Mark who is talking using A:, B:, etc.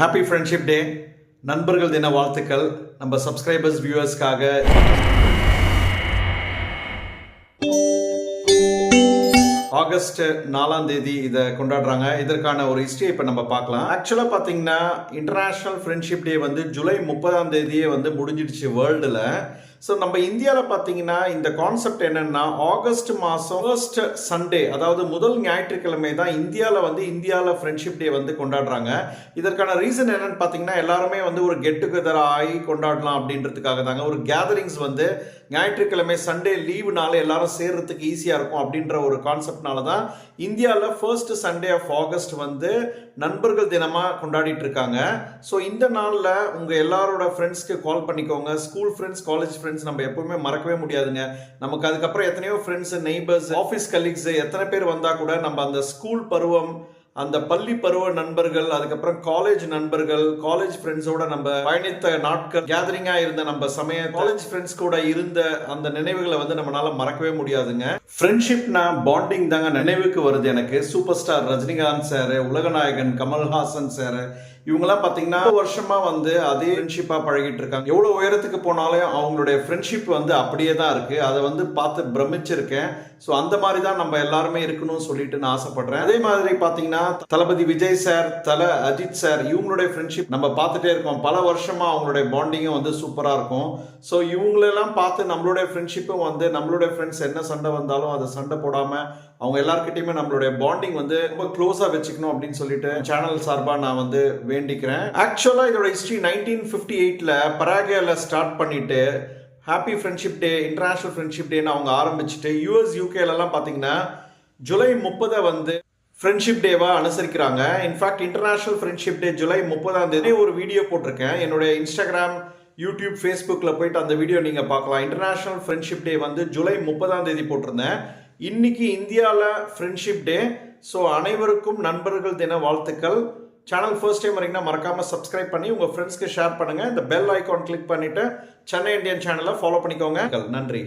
A: Happy friendship டே நண்பர்கள் தின வாழ்த்துக்கள். நம்ம சப்ஸ்கிரைபர்ஸ் வியூவர்ஸ்க்காக ஆகஸ்ட் நாலாம் தேதி இதை கொண்டாடுறாங்க. இதற்கான ஒரு ஹிஸ்டரி இப்போ நம்ம பார்க்கலாம். ஆக்சுவலாக பார்த்தீங்கன்னா இன்டர்நேஷ்னல் ஃப்ரெண்ட்ஷிப் டே வந்து ஜூலை முப்பதாம் தேதியே வந்து முடிஞ்சிடுச்சு வேர்ல்டில் ஸோ நம்ம இந்தியாவில் பார்த்தீங்கன்னா இந்த கான்செப்ட் என்னென்னா ஆகஸ்ட் மாதம் ஃபர்ஸ்ட் சண்டே அதாவது முதல் ஞாயிற்றுக்கிழமை தான் இந்தியாவில் வந்து இந்தியாவில் ஃப்ரெண்ட்ஷிப் டே வந்து கொண்டாடுறாங்க. இதற்கான ரீசன் என்னென்னு பார்த்தீங்கன்னா எல்லாருமே வந்து ஒரு கெட் டுகெதர் ஆகி கொண்டாடலாம் அப்படின்றதுக்காக தாங்க. ஒரு கேதரிங்ஸ் வந்து ஞாயிற்றுக்கிழமை சண்டே லீவுனால எல்லாரும் சேர்றதுக்கு ஈஸியாக இருக்கும் அப்படின்ற ஒரு கான்செப்ட்னால தான் இந்தியாவில் ஃபர்ஸ்ட் சண்டே ஆஃப் ஆகஸ்ட் வந்து நண்பர்கள் தினமாக கொண்டாடிட்டு இருக்காங்க. ஸோ இந்த நாளில் உங்கள் எல்லாரோட ஃப்ரெண்ட்ஸ்க்கு கால் பண்ணிக்கோங்க. ஸ்கூல் ஃப்ரெண்ட்ஸ் காலேஜ் ஃப்ரெண்ட்ஸ் நம்ம எப்பவுமே மறக்கவே முடியாதுங்க. நமக்கு அதுக்கப்புறம் எத்தனையோ ஃப்ரெண்ட்ஸ் நெய்பர்ஸ் ஆஃபீஸ் கலீக்ஸ் எத்தனை பேர் வந்தால் கூட நம்ம அந்த ஸ்கூல் பருவம் அந்த பள்ளி பருவ நண்பர்கள் அதுக்கப்புறம் காலேஜ் நண்பர்கள் காலேஜ் ஃப்ரெண்ட்ஸோட நம்ம பயணித்த நாட்கள் கேதரிங்கா இருந்த நம்ம சமய காலேஜ் ஃப்ரெண்ட்ஸ் கூட இருந்த அந்த நினைவுகளை வந்து நம்மளால மறக்கவே முடியாதுங்க. ஃப்ரெண்ட்ஷிப்னா பாண்டிங் தாங்க நினைவுக்கு வருது எனக்கு. சூப்பர் ஸ்டார் ரஜினிகாந்த் சார் உலகநாயகன் கமல்ஹாசன் சார் இவங்கெல்லாம் பார்த்தீங்கன்னா வருஷமா வந்து அதே ஃப்ரெண்ட்ஷிப்பா பழகிட்டு இருக்காங்க. எவ்வளோ உயரத்துக்கு போனாலும் அவங்களுடைய ஃப்ரெண்ட்ஷிப் வந்து அப்படியே தான் இருக்கு. அதை வந்து பார்த்து பிரமிச்சிருக்கேன். ஸோ அந்த மாதிரி தான் நம்ம எல்லாருமே இருக்கணும்னு சொல்லிட்டு நான் ஆசைப்படுறேன். அதே மாதிரி பார்த்தீங்கன்னா தளபதி விஜய் சார் தல அஜித் சார் இவங்களுடைய ஃப்ரெண்ட்ஷிப் நம்ம பார்த்துட்டே இருக்கோம். பல வருஷமா அவங்களுடைய பாண்டிங்கும் வந்து சூப்பராக இருக்கும். ஸோ இவங்களெல்லாம் பார்த்து நம்மளுடைய ஃப்ரெண்ட்ஷிப்பும் வந்து நம்மளுடைய ஃப்ரெண்ட்ஸ் என்ன சண்டை வந்தாலும் அதை சண்டை போடாமல் அவங்க எல்லாருக்கிட்டையுமே நம்மளுடைய பாண்டிங் வந்து ரொம்ப க்ளோஸாக வச்சுக்கணும் அப்படின்னு சொல்லிட்டு சேனல் சார்பாக நான் வந்து வேண்டிக்கிறேன். ஆக்சுவலாக இதோட ஹிஸ்ட்ரி நைன்டீன் ஃபிஃப்டி எயிட்டில் பராகேல ஸ்டார்ட் பண்ணிட்டு happy friendship day international friendship டேன்னு அவங்க ஆரம்பிச்சுட்டு யூஎஸ் யூகேலலாம் பார்த்தீங்கன்னா ஜூலை முப்பதை வந்து ஃப்ரெண்ட்ஷிப் டேவாக அனுசரிக்கிறாங்க. In fact international friendship day July முப்பதாம் தேதி ஒரு வீடியோ போட்டிருக்கேன். என்னுடைய இன்ஸ்டாகிராம் யூடியூப் ஃபேஸ்புக்கில் போயிட்டு அந்த வீடியோ நீங்கள் பார்க்கலாம். இன்டர்நேஷ்னல் ஃப்ரெண்ட்ஷிப் டே வந்து ஜூலை முப்பதாம் தேதி போட்டிருந்தேன். இன்னைக்கு இந்தியாவில் ஃப்ரெண்ட்ஷிப் டே ஸோ அனைவருக்கும் நண்பர்கள் தின வாழ்த்துக்கள். சேனல் ஃபர்ஸ்ட் டைம் வரீங்கன்னா மறக்காமல் சப்ஸ்கிரைப் பண்ணி உங்கள் ஃப்ரெண்ட்ஸ்க்கு ஷேர் பண்ணுங்கள் இந்த பெல் ஐக்கான் கிளிக் பண்ணிவிட்டு சென்னை இந்தியன் சேனலை ஃபாலோ பண்ணிக்கோங்க. நன்றி.